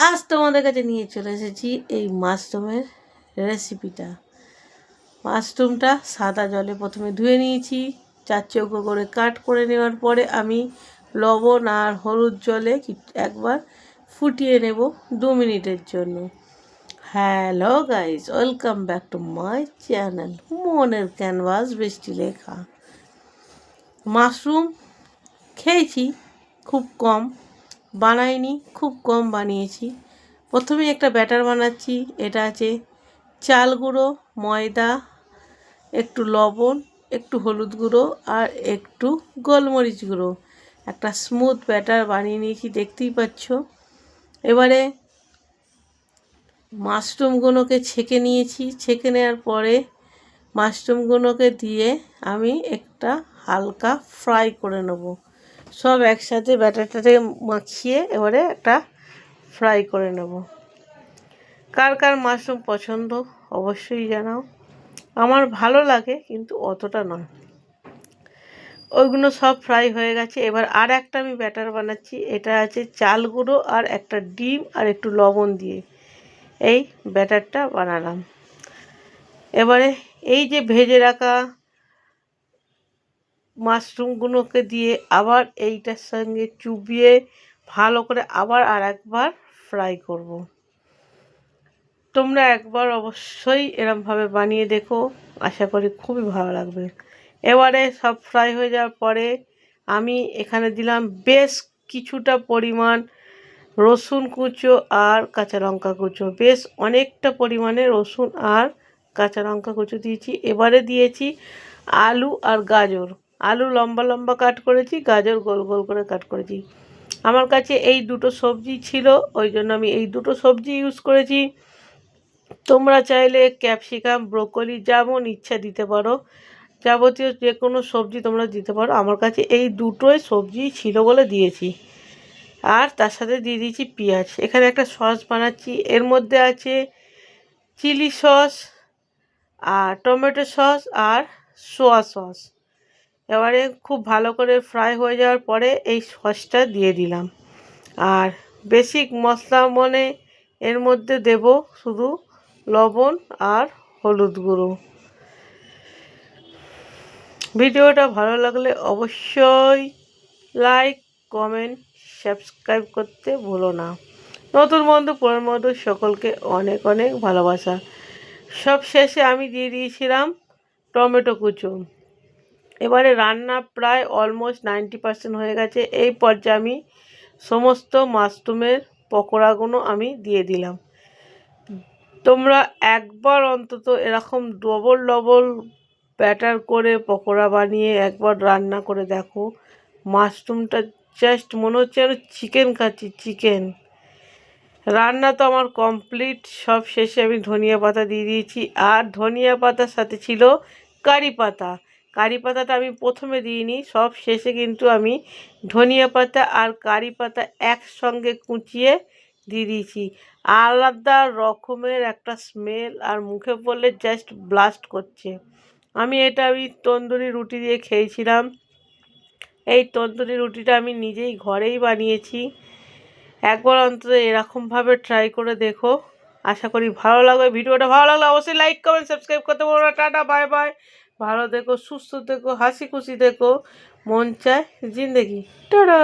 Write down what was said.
আজ তোমাদের কাছে নিয়ে চলে এসেছি এই মাশরুমের রেসিপিটা মাশরুমটা সাদা জলে প্রথমে ধুয়ে নিয়েছি, চার চৌকো করে কাট করে নেওয়ার পরে আমি লবণ আর হলুদ জলে একবার ফুটিয়ে নেব দু মিনিটের জন্য। Hello guys welcome back to my channel মনের ক্যানভাস বৃষ্টি লেখা। মাশরুম খেয়েছি, খুব কম। বানাইনি, খুব কম বানিয়েছি। প্রথমে একটা ব্যাটার বানাচ্ছি, এটা আছে চাল গুঁড়ো, ময়দা, একটু লবণ, একটু হলুদ গুঁড়ো আর একটু গোলমরিচ গুঁড়ো। একটা স্মুথ ব্যাটার বানিয়ে নিয়েছি, দেখতেই পাচ্ছ। এবারে মাশরুমগুলোকে ছেঁকে নিয়েছি। ছেঁকে নেওয়ার পরে মাশরুমগুলোকে দিয়ে আমি একটা হালকা ফ্রাই করে নেব। সব একসাথে ব্যাটারটাতে মাখিয়ে এবারে একটা ফ্রাই করে নেব। কার কার মাশরুম পছন্দ অবশ্যই জানাও। আমার ভালো লাগে, কিন্তু অতটা নয়। ওইগুলো সব ফ্রাই হয়ে গেছে। এবার আর একটা আমি ব্যাটার বানাচ্ছি। এটা আছে চাল গুঁড়ো আর একটা ডিম আর একটু লবণ দিয়ে এই ব্যাটারটা বানালাম। এবারে এই যে ভেজে রাখা মাশরুমগুলোকে দিয়ে আবার এইটার সঙ্গে চুবিয়ে ভালো করে আবার আর একবার ফ্রাই করব। তোমরা একবার অবশ্যই এরমভাবে বানিয়ে দেখো। আশা করি খুবই ভালো লাগবে। এবারে সব ফ্রাই হয়ে যাওয়ার পরে আমি এখানে দিলাম বেশ কিছুটা পরিমাণ রসুন কুচো আর কাঁচা লঙ্কা কুচো। বেশ অনেকটা পরিমাণে রসুন আর কাঁচা লঙ্কা কুচো দিয়েছি। এবারে দিয়েছি আলু আর গাজর। আলু লম্বা লম্বা কাট করেছি, গাজর গোল গোল করে কাট করেছি। আমার কাছে এই দুটো সবজি ছিল, ওই জন্য আমি এই দুটো সবজি ইউজ করেছি। তোমরা চাইলে ক্যাপসিকাম, ব্রোকলি, যেমন ইচ্ছা দিতে পারো, যাবতীয় যে কোনো সবজি তোমরা দিতে পারো। আমার কাছে এই দুটোই সবজি ছিল বলে দিয়েছি। আর তার সাথে দিয়ে দিয়েছি পেঁয়াজ। এখানে একটা সস বানাচ্ছি। এর মধ্যে আছে চিলি সস, আর টমেটো সস, আর সোয়া সস। এবারে খুব ভালো করে ফ্রাই হয়ে যাওয়ার পরে এই সসটা দিয়ে দিলাম। আর বেসিক মশলা মনে এর মধ্যে দেব শুধু লবণ আর হলুদ গুঁড়ো। ভিডিওটা ভালো লাগলে অবশ্যই লাইক কমেন্ট সাবস্ক্রাইব করতে ভুলো না। নতুন বন্ধু পুরান বন্ধু সকলকে অনেক অনেক ভালোবাসা। সব শেষে আমি দিয়ে দিয়েছিলাম টমেটো কুচো। এবারে রান্না প্রায় অলমোস্ট নাইনটি পার্সেন্ট হয়ে গেছে। এই পর্যায়ে আমি সমস্ত মাশরুমের পকোড়াগুলো আমি দিয়ে দিলাম। তোমরা একবার অন্তত এরকম ডবল ডবল ব্যাটার করে পকোড়া বানিয়ে একবার রান্না করে দেখো। মাশরুমটা জাস্ট মনে হচ্ছে যেন চিকেন খাচ্ছি চিকেন রান্না তো আমার কমপ্লিট সব শেষে আমি ধনিয়া পাতা দিয়ে দিয়েছি। আর ধনিয়া পাতার সাথে ছিল কারি পাতা। কারি পাতাটা আমি প্রথমে দিইনি, সব শেষে কিন্তু আমি ধনিয়া পাতা আর কারি পাতা একসঙ্গে কুচিয়ে দিয়ে দিয়েছি। আলাদা রকমের একটা স্মেল আর মুখে পড়লে জাস্ট ব্লাস্ট করছে। আমি এটা আমি তন্দুরি রুটি দিয়ে খেয়েছিলাম। এই তন্দুরি রুটিটা আমি নিজেই ঘরেই বানিয়েছি। একবার অন্তত এরকমভাবে ট্রাই করে দেখো। আশা করি ভালো লাগবে। ভিডিওটা ভালো লাগলে অবশ্যই লাইক কমেন্ট সাবস্ক্রাইব করতে পারব না। টাটা বাই বাই ভালো দেখো সুস্থ দেখো হাসি খুশি দেখো মন চায় জিন্দেগি। টাটা!